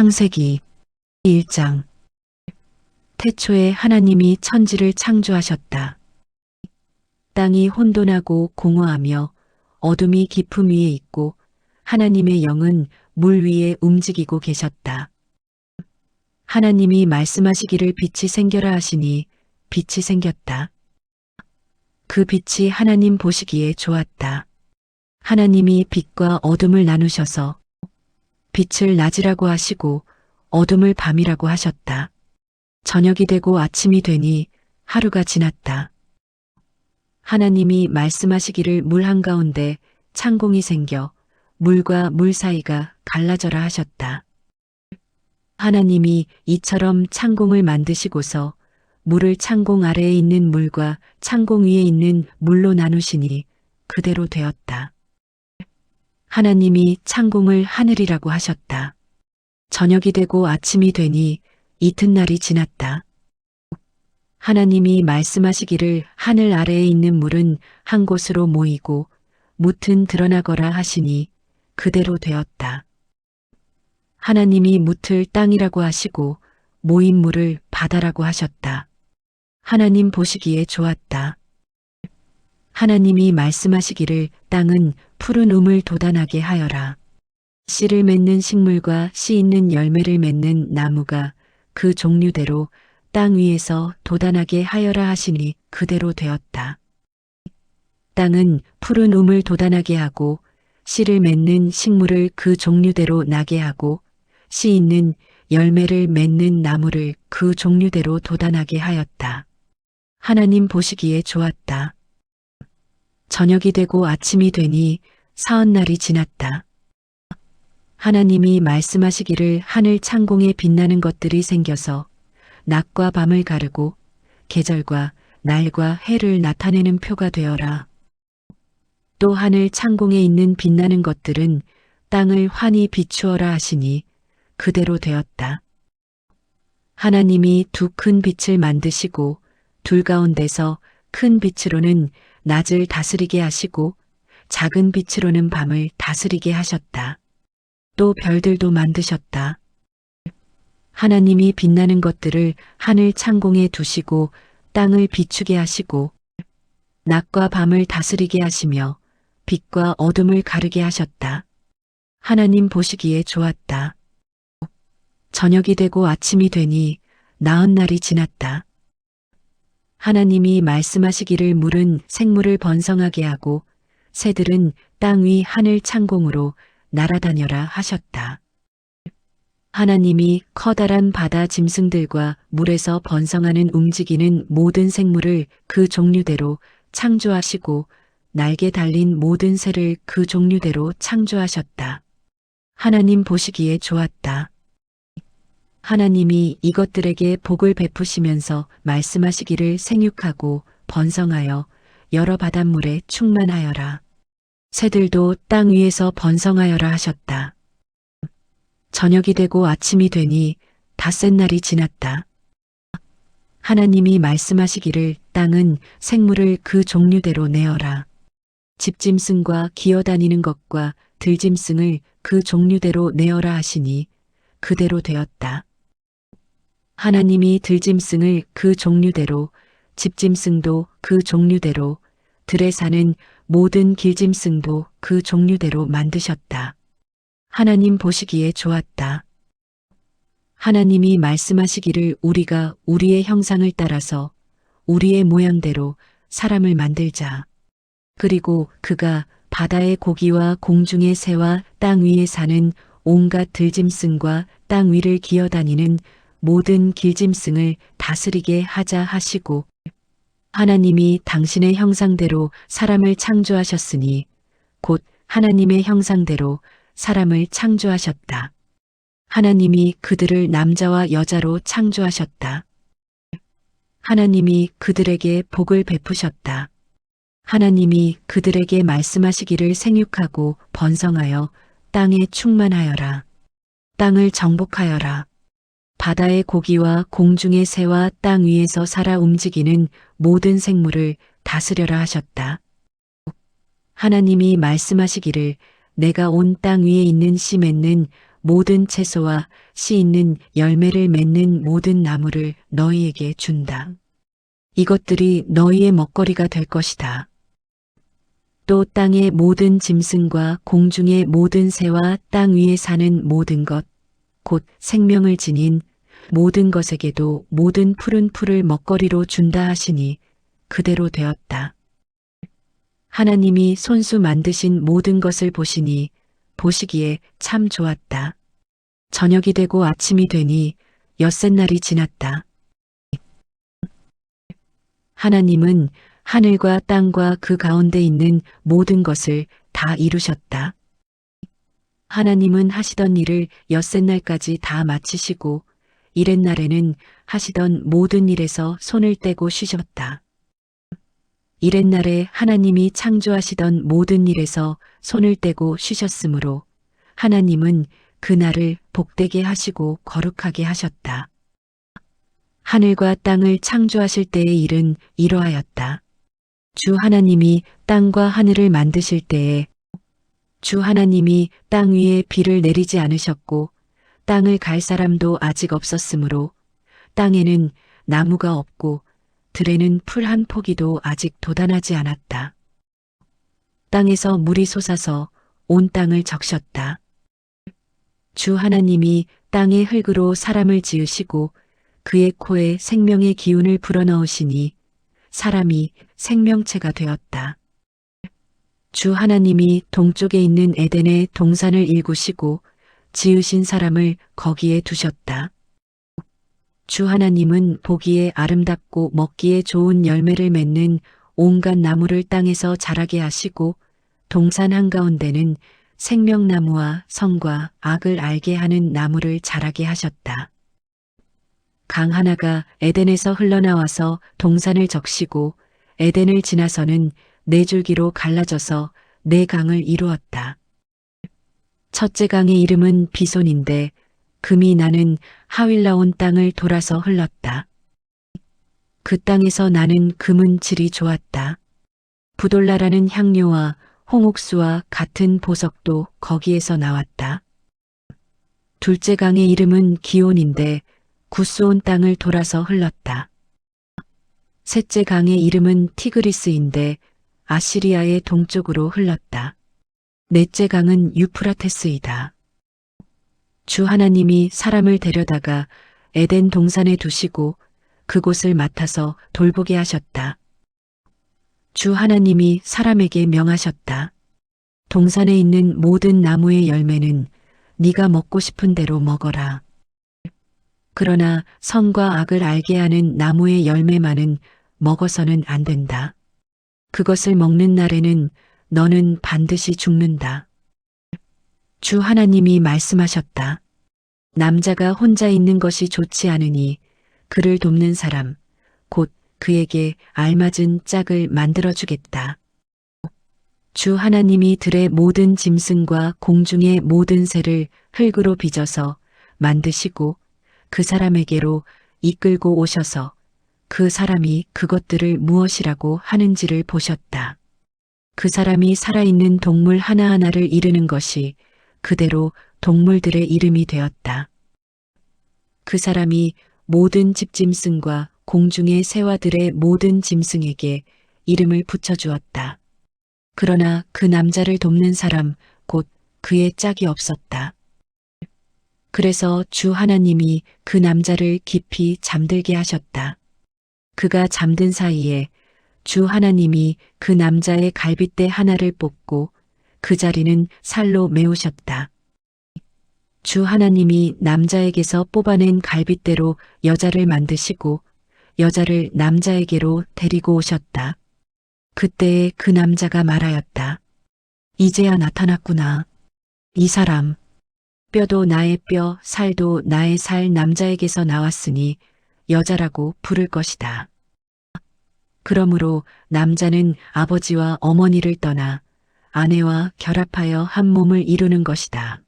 창세기 1장 태초에 하나님이 천지를 창조하셨다. 땅이 혼돈하고 공허하며 어둠이 깊음 위에 있고 하나님의 영은 물 위에 움직이고 계셨다. 하나님이 말씀하시기를 빛이 생겨라 하시니 빛이 생겼다. 그 빛이 하나님 보시기에 좋았다. 하나님이 빛과 어둠을 나누셔서 빛을 낮이라고 하시고 어둠을 밤이라고 하셨다. 저녁이 되고 아침이 되니 하루가 지났다. 하나님이 말씀하시기를 물 한가운데 창공이 생겨 물과 물 사이가 갈라져라 하셨다. 하나님이 이처럼 창공을 만드시고서 물을 창공 아래에 있는 물과 창공 위에 있는 물로 나누시니 그대로 되었다. 하나님이 창공을 하늘이라고 하셨다. 저녁이 되고 아침이 되니 이튿날이 지났다. 하나님이 말씀하시기를 하늘 아래에 있는 물은 한 곳으로 모이고 묻은 드러나거라 하시니 그대로 되었다. 하나님이 묻을 땅이라고 하시고 모인 물을 바다라고 하셨다. 하나님 보시기에 좋았다. 하나님이 말씀하시기를 땅은 푸른 음을 돋아나게 하여라. 씨를 맺는 식물과 씨 있는 열매를 맺는 나무가 그 종류대로 땅 위에서 돋아나게 하여라 하시니 그대로 되었다. 땅은 푸른 음을 돋아나게 하고 씨를 맺는 식물을 그 종류대로 나게 하고 씨 있는 열매를 맺는 나무를 그 종류대로 돋아나게 하였다. 하나님 보시기에 좋았다. 저녁이 되고 아침이 되니 사흔날이 지났다. 하나님이 말씀하시기를 하늘 창공에 빛나는 것들이 생겨서 낮과 밤을 가르고 계절과 날과 해를 나타내는 표가 되어라. 또 하늘 창공에 있는 빛나는 것들은 땅을 환히 비추어라 하시니 그대로 되었다. 하나님이 두 큰 빛을 만드시고 둘 가운데서 큰 빛으로는 낮을 다스리게 하시고 작은 빛으로는 밤을 다스리게 하셨다. 또 별들도 만드셨다. 하나님이 빛나는 것들을 하늘 창공에 두시고 땅을 비추게 하시고 낮과 밤을 다스리게 하시며 빛과 어둠을 가르게 하셨다. 하나님 보시기에 좋았다. 저녁이 되고 아침이 되니 나흔 날이 지났다. 하나님이 말씀하시기를 물은 생물을 번성하게 하고 새들은 땅 위 하늘 창공으로 날아다녀라 하셨다. 하나님이 커다란 바다 짐승들과 물에서 번성하는 움직이는 모든 생물을 그 종류대로 창조하시고 날개 달린 모든 새를 그 종류대로 창조하셨다. 하나님 보시기에 좋았다. 하나님이 이것들에게 복을 베푸시면서 말씀하시기를 생육하고 번성하여 여러 바닷물에 충만하여라. 새들도 땅 위에서 번성하여라 하셨다. 저녁이 되고 아침이 되니 닷새 날이 지났다. 하나님이 말씀하시기를 땅은 생물을 그 종류대로 내어라. 집짐승과 기어다니는 것과 들짐승을 그 종류대로 내어라 하시니 그대로 되었다. 하나님이 들짐승을 그 종류대로 집짐승도 그 종류대로 들에 사는 모든 길짐승도 그 종류대로 만드셨다. 하나님 보시기에 좋았다. 하나님이 말씀하시기를 우리가 우리의 형상을 따라서 우리의 모양대로 사람을 만들자. 그리고 그가 바다의 고기와 공중의 새와 땅 위에 사는 온갖 들짐승과 땅 위를 기어다니는 모든 길짐승을 다스리게 하자 하시고 하나님이 당신의 형상대로 사람을 창조하셨으니 곧 하나님의 형상대로 사람을 창조하셨다. 하나님이 그들을 남자와 여자로 창조하셨다. 하나님이 그들에게 복을 베푸셨다. 하나님이 그들에게 말씀하시기를 생육하고 번성하여 땅에 충만하여라. 땅을 정복하여라. 바다의 고기와 공중의 새와 땅 위에서 살아 움직이는 모든 생물을 다스려라 하셨다. 하나님이 말씀하시기를 내가 온 땅 위에 있는 씨 맺는 모든 채소와 씨 있는 열매를 맺는 모든 나무를 너희에게 준다. 이것들이 너희의 먹거리가 될 것이다. 또 땅의 모든 짐승과 공중의 모든 새와 땅 위에 사는 모든 것, 곧 생명을 지닌 모든 것에게도 모든 푸른 풀을 먹거리로 준다 하시니 그대로 되었다. 하나님이 손수 만드신 모든 것을 보시니 보시기에 참 좋았다. 저녁이 되고 아침이 되니 엿새 날이 지났다. 하나님은 하늘과 땅과 그 가운데 있는 모든 것을 다 이루셨다. 하나님은 하시던 일을 엿새 날까지 다 마치시고 이렛날에는 하시던 모든 일에서 손을 떼고 쉬셨다. 이렛날에 하나님이 창조하시던 모든 일에서 손을 떼고 쉬셨으므로 하나님은 그날을 복되게 하시고 거룩하게 하셨다. 하늘과 땅을 창조하실 때의 일은 이러하였다. 주 하나님이 땅과 하늘을 만드실 때에 주 하나님이 땅 위에 비를 내리지 않으셨고 땅을 갈 사람도 아직 없었으므로 땅에는 나무가 없고 들에는 풀 한 포기도 아직 돋아나지 않았다. 땅에서 물이 솟아서 온 땅을 적셨다. 주 하나님이 땅의 흙으로 사람을 지으시고 그의 코에 생명의 기운을 불어넣으시니 사람이 생명체가 되었다. 주 하나님이 동쪽에 있는 에덴의 동산을 일구시고 지으신 사람을 거기에 두셨다. 주 하나님은 보기에 아름답고 먹기에 좋은 열매를 맺는 온갖 나무를 땅에서 자라게 하시고 동산 한가운데는 생명나무와 성과 악을 알게 하는 나무를 자라게 하셨다. 강 하나가 에덴에서 흘러나와서 동산을 적시고 에덴을 지나서는 네 줄기로 갈라져서 네 강을 이루었다. 첫째 강의 이름은 비손인데 금이 나는 하윌라온 땅을 돌아서 흘렀다. 그 땅에서 나는 금은 질이 좋았다. 부돌라라는 향료와 홍옥수와 같은 보석도 거기에서 나왔다. 둘째 강의 이름은 기온인데 구스온 땅을 돌아서 흘렀다. 셋째 강의 이름은 티그리스인데 아시리아의 동쪽으로 흘렀다. 넷째 강은 유프라테스이다. 주 하나님이 사람을 데려다가 에덴 동산에 두시고 그곳을 맡아서 돌보게 하셨다. 주 하나님이 사람에게 명하셨다. 동산에 있는 모든 나무의 열매는 네가 먹고 싶은 대로 먹어라. 그러나 선과 악을 알게 하는 나무의 열매만은 먹어서는 안 된다. 그것을 먹는 날에는 너는 반드시 죽는다. 주 하나님이 말씀하셨다. 남자가 혼자 있는 것이 좋지 않으니 그를 돕는 사람, 곧 그에게 알맞은 짝을 만들어주겠다. 주 하나님이 들의 모든 짐승과 공중의 모든 새를 흙으로 빚어서 만드시고 그 사람에게로 이끌고 오셔서 그 사람이 그것들을 무엇이라고 하는지를 보셨다. 그 사람이 살아있는 동물 하나하나를 이르는 것이 그대로 동물들의 이름이 되었다. 그 사람이 모든 집짐승과 공중의 새와들의 모든 짐승에게 이름을 붙여주었다. 그러나 그 남자를 돕는 사람 곧 그의 짝이 없었다. 그래서 주 하나님이 그 남자를 깊이 잠들게 하셨다. 그가 잠든 사이에 주 하나님이 그 남자의 갈빗대 하나를 뽑고 그 자리는 살로 메우셨다. 주 하나님이 남자에게서 뽑아낸 갈빗대로 여자를 만드시고 여자를 남자에게로 데리고 오셨다. 그때에 그 남자가 말하였다. 이제야 나타났구나. 이 사람. 뼈도 나의 뼈, 살도 나의 살 남자에게서 나왔으니 여자라고 부를 것이다. 그러므로 남자는 아버지와 어머니를 떠나 아내와 결합하여 한 몸을 이루는 것이다.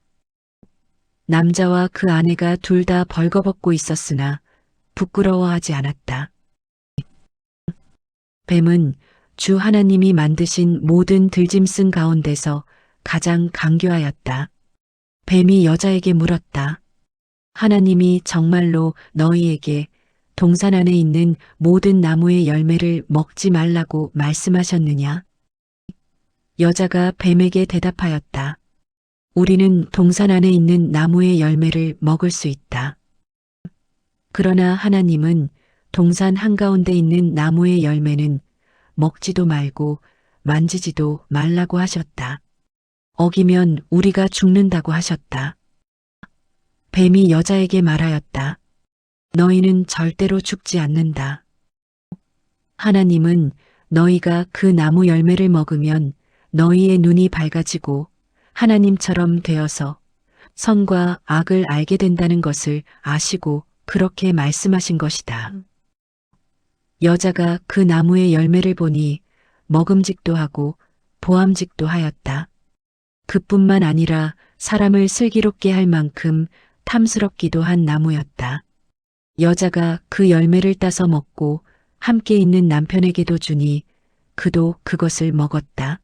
남자와 그 아내가 둘 다 벌거벗고 있었으나 부끄러워하지 않았다. 뱀은 주 하나님이 만드신 모든 들짐승 가운데서 가장 강교하였다. 뱀이 여자에게 물었다. 하나님이 정말로 너희에게 동산 안에 있는 모든 나무의 열매를 먹지 말라고 말씀하셨느냐? 여자가 뱀에게 대답하였다. 우리는 동산 안에 있는 나무의 열매를 먹을 수 있다. 그러나 하나님은 동산 한가운데 있는 나무의 열매는 먹지도 말고 만지지도 말라고 하셨다. 어기면 우리가 죽는다고 하셨다. 뱀이 여자에게 말하였다. 너희는 절대로 죽지 않는다. 하나님은 너희가 그 나무 열매를 먹으면 너희의 눈이 밝아지고 하나님처럼 되어서 선과 악을 알게 된다는 것을 아시고 그렇게 말씀하신 것이다. 여자가 그 나무의 열매를 보니 먹음직도 하고 보암직도 하였다. 그뿐만 아니라 사람을 슬기롭게 할 만큼 탐스럽기도 한 나무였다. 여자가 그 열매를 따서 먹고 함께 있는 남편에게도 주니 그도 그것을 먹었다.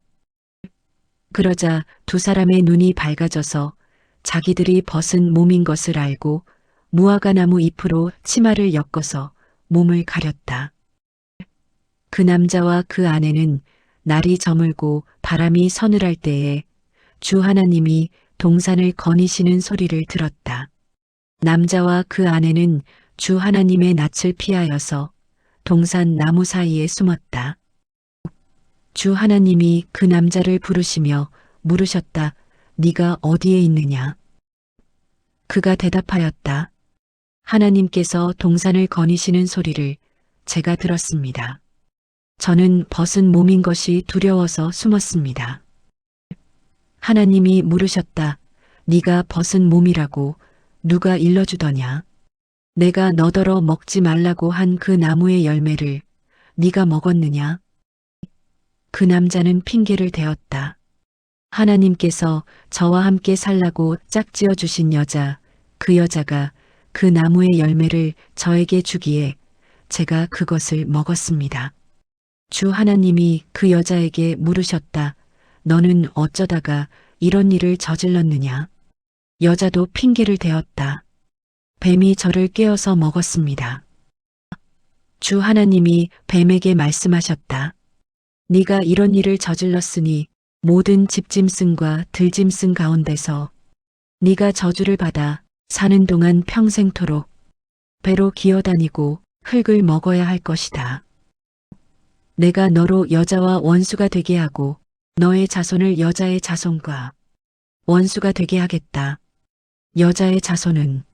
그러자 두 사람의 눈이 밝아져서 자기들이 벗은 몸인 것을 알고 무화과 나무 잎으로 치마를 엮어서 몸을 가렸다. 그 남자와 그 아내는 날이 저물고 바람이 서늘할 때에 주 하나님이 동산을 거니시는 소리를 들었다. 남자와 그 아내는 주 하나님의 낯을 피하여서 동산 나무 사이에 숨었다. 주 하나님이 그 남자를 부르시며 물으셨다. 네가 어디에 있느냐? 그가 대답하였다. 하나님께서 동산을 거니시는 소리를 제가 들었습니다. 저는 벗은 몸인 것이 두려워서 숨었습니다. 하나님이 물으셨다. 네가 벗은 몸이라고 누가 일러주더냐? 내가 너더러 먹지 말라고 한 그 나무의 열매를 네가 먹었느냐? 그 남자는 핑계를 대었다. 하나님께서 저와 함께 살라고 짝지어 주신 여자, 그 여자가 그 나무의 열매를 저에게 주기에 제가 그것을 먹었습니다. 주 하나님이 그 여자에게 물으셨다. 너는 어쩌다가 이런 일을 저질렀느냐? 여자도 핑계를 대었다. 뱀이 저를 깨어서 먹었습니다. 주 하나님이 뱀에게 말씀하셨다. 네가 이런 일을 저질렀으니 모든 집짐승과 들짐승 가운데서 네가 저주를 받아 사는 동안 평생토록 배로 기어다니고 흙을 먹어야 할 것이다. 내가 너로 여자와 원수가 되게 하고 너의 자손을 여자의 자손과 원수가 되게 하겠다. 여자의 자손은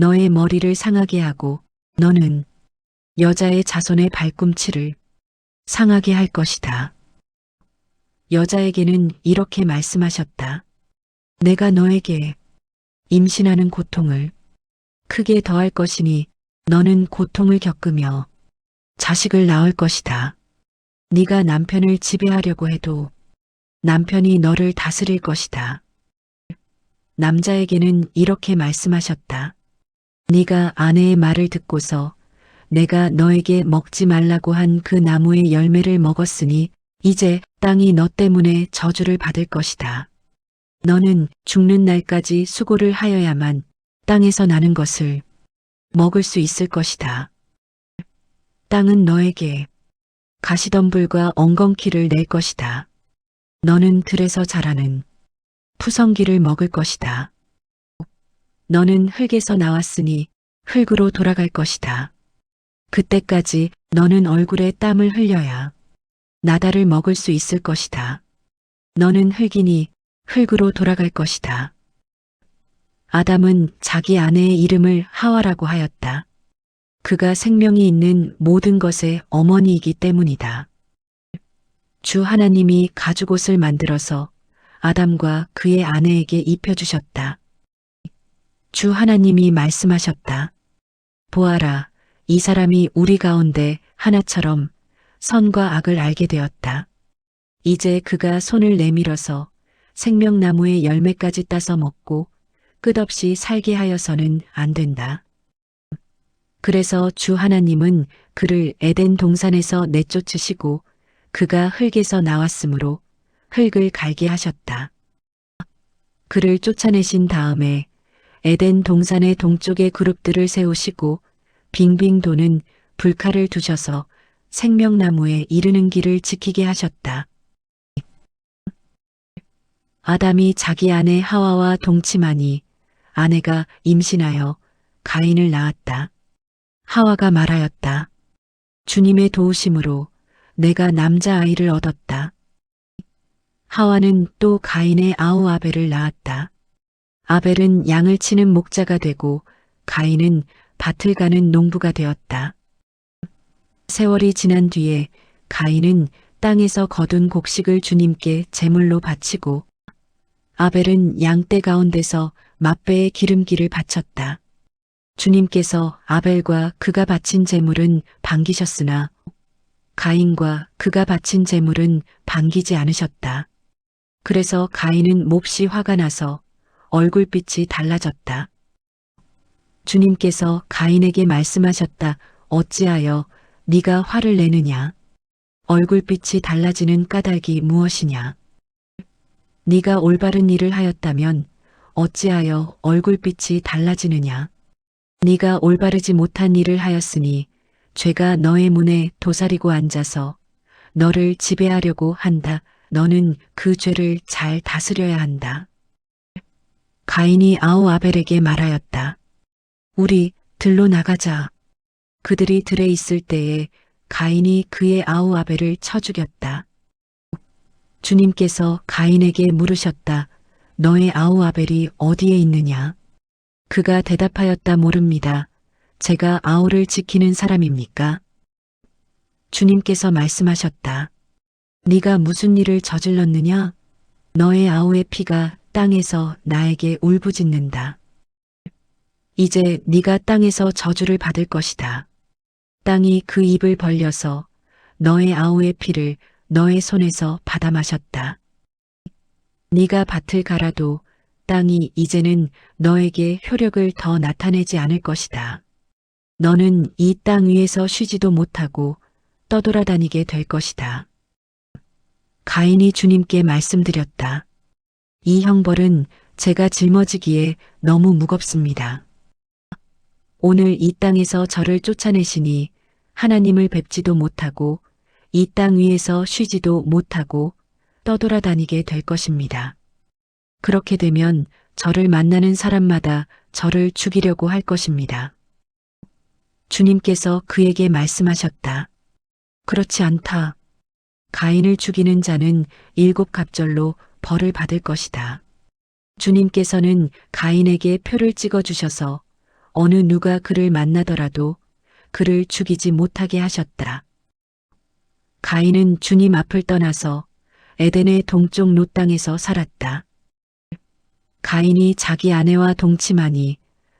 너의 머리를 상하게 하고 너는 여자의 자손의 발꿈치를 상하게 할 것이다. 여자에게는 이렇게 말씀하셨다. 내가 너에게 임신하는 고통을 크게 더할 것이니 너는 고통을 겪으며 자식을 낳을 것이다. 네가 남편을 지배하려고 해도 남편이 너를 다스릴 것이다. 남자에게는 이렇게 말씀하셨다. 네가 아내의 말을 듣고서 내가 너에게 먹지 말라고 한 그 나무의 열매를 먹었으니 이제 땅이 너 때문에 저주를 받을 것이다. 너는 죽는 날까지 수고를 하여야만 땅에서 나는 것을 먹을 수 있을 것이다. 땅은 너에게 가시덤불과 엉겅퀴를 낼 것이다. 너는 들에서 자라는 푸성기를 먹을 것이다. 너는 흙에서 나왔으니 흙으로 돌아갈 것이다. 그때까지 너는 얼굴에 땀을 흘려야 나다를 먹을 수 있을 것이다. 너는 흙이니 흙으로 돌아갈 것이다. 아담은 자기 아내의 이름을 하와라고 하였다. 그가 생명이 있는 모든 것의 어머니이기 때문이다. 주 하나님이 가죽옷을 만들어서 아담과 그의 아내에게 입혀주셨다. 주 하나님이 말씀하셨다. 보아라, 이 사람이 우리 가운데 하나처럼 선과 악을 알게 되었다. 이제 그가 손을 내밀어서 생명나무의 열매까지 따서 먹고 끝없이 살게 하여서는 안 된다. 그래서 주 하나님은 그를 에덴 동산에서 내쫓으시고 그가 흙에서 나왔으므로 흙을 갈게 하셨다. 그를 쫓아내신 다음에 에덴 동산의 동쪽에 그룹들을 세우시고 빙빙 도는 불칼을 두셔서 생명나무에 이르는 길을 지키게 하셨다. 아담이 자기 아내 하와와 동침하니 아내가 임신하여 가인을 낳았다. 하와가 말하였다. 주님의 도우심으로 내가 남자아이를 얻었다. 하와는 또 가인의 아우 아벨을 낳았다. 아벨은 양을 치는 목자가 되고 가인은 밭을 가는 농부가 되었다. 세월이 지난 뒤에 가인은 땅에서 거둔 곡식을 주님께 제물로 바치고 아벨은 양떼 가운데서 맛배의 기름기를 바쳤다. 주님께서 아벨과 그가 바친 제물은 반기셨으나 가인과 그가 바친 제물은 반기지 않으셨다. 그래서 가인은 몹시 화가 나서 얼굴빛이 달라졌다. 주님께서 가인에게 말씀하셨다. 어찌하여 네가 화를 내느냐? 얼굴빛이 달라지는 까닭이 무엇이냐? 네가 올바른 일을 하였다면 어찌하여 얼굴빛이 달라지느냐? 네가 올바르지 못한 일을 하였으니 죄가 너의 문에 도사리고 앉아서 너를 지배하려고 한다. 너는 그 죄를 잘 다스려야 한다. 가인이 아우 아벨에게 말하였다. 우리 들로 나가자. 그들이 들에 있을 때에 가인이 그의 아우 아벨을 쳐 죽였다. 주님께서 가인에게 물으셨다. 너의 아우 아벨이 어디에 있느냐? 그가 대답하였다 모릅니다. 제가 아우를 지키는 사람입니까? 주님께서 말씀하셨다. 네가 무슨 일을 저질렀느냐? 너의 아우의 피가 땅에서 나에게 울부짖는다. 이제 네가 땅에서 저주를 받을 것이다. 땅이 그 입을 벌려서 너의 아우의 피를 너의 손에서 받아 마셨다. 네가 밭을 갈아도 땅이 이제는 너에게 효력을 더 나타내지 않을 것이다. 너는 이 땅 위에서 쉬지도 못하고 떠돌아다니게 될 것이다. 가인이 주님께 말씀드렸다. 이 형벌은 제가 짊어지기에 너무 무겁습니다. 오늘 이 땅에서 저를 쫓아내시니 하나님을 뵙지도 못하고 이 땅 위에서 쉬지도 못하고 떠돌아다니게 될 것입니다. 그렇게 되면 저를 만나는 사람마다 저를 죽이려고 할 것입니다. 주님께서 그에게 말씀하셨다. 그렇지 않다. 가인을 죽이는 자는 일곱 갑절로 벌을 받을 것이다. 주님께서는 가인에게 표를 찍어 주셔서 어느 누가 그를 만나더라도 그를 죽이지 못하게 하셨다. 가인은 주님 앞을 떠나서 에덴의 동쪽 롯 땅에서 살았다. 가인이 자기 아내와 동침하니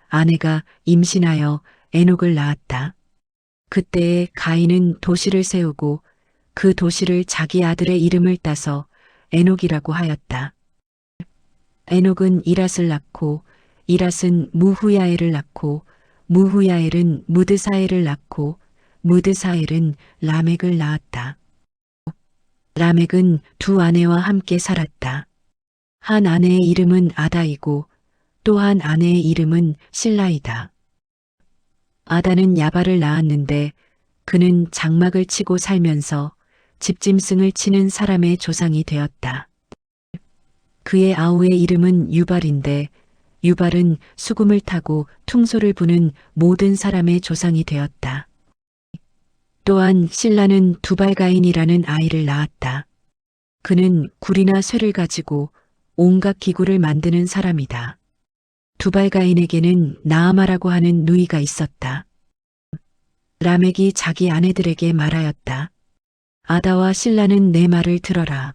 아내가 임신하여 에녹을 낳았다. 그때에 가인은 도시를 세우고 그 도시를 자기 아들의 이름을 따서 에녹이라고 하였다. 에녹은 이랏을 낳고 이랏은 무후야엘을 낳고 무후야엘은 무드사엘을 낳고 무드사엘은 라멕을 낳았다. 라멕은 두 아내와 함께 살았다. 한 아내의 이름은 아다이고 또한 아내의 이름은 신라이다. 아다는 야발을 낳았는데 그는 장막을 치고 살면서 집짐승을 치는 사람의 조상이 되었다. 그의 아우의 이름은 유발인데 유발은 수금을 타고 퉁소를 부는 모든 사람의 조상이 되었다. 또한 신라는 두발가인이라는 아이를 낳았다. 그는 굴이나 쇠를 가지고 온갖 기구를 만드는 사람이다. 두발가인에게는 나아마라고 하는 누이가 있었다. 라멕이 자기 아내들에게 말하였다. 아다와 신라는 내 말을 들어라.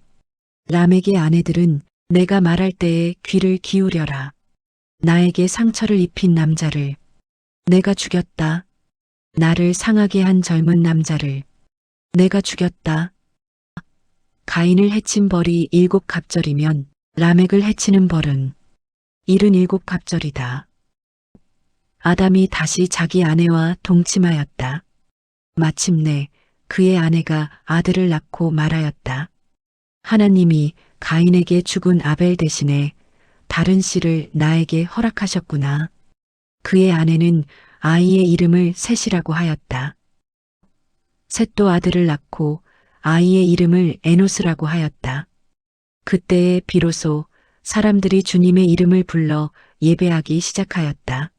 라멕의 아내들은 내가 말할 때에 귀를 기울여라. 나에게 상처를 입힌 남자를 내가 죽였다. 나를 상하게 한 젊은 남자를 내가 죽였다. 가인을 해친 벌이 일곱 갑절이면 라멕을 해치는 벌은 일흔일곱 갑절이다. 아담이 다시 자기 아내와 동침하였다. 마침내 그의 아내가 아들을 낳고 말하였다. 하나님이 가인에게 죽은 아벨 대신에 다른 씨를 나에게 허락하셨구나. 그의 아내는 아이의 이름을 셋이라고 하였다. 셋도 아들을 낳고 아이의 이름을 에노스라고 하였다. 그때에 비로소 사람들이 주님의 이름을 불러 예배하기 시작하였다.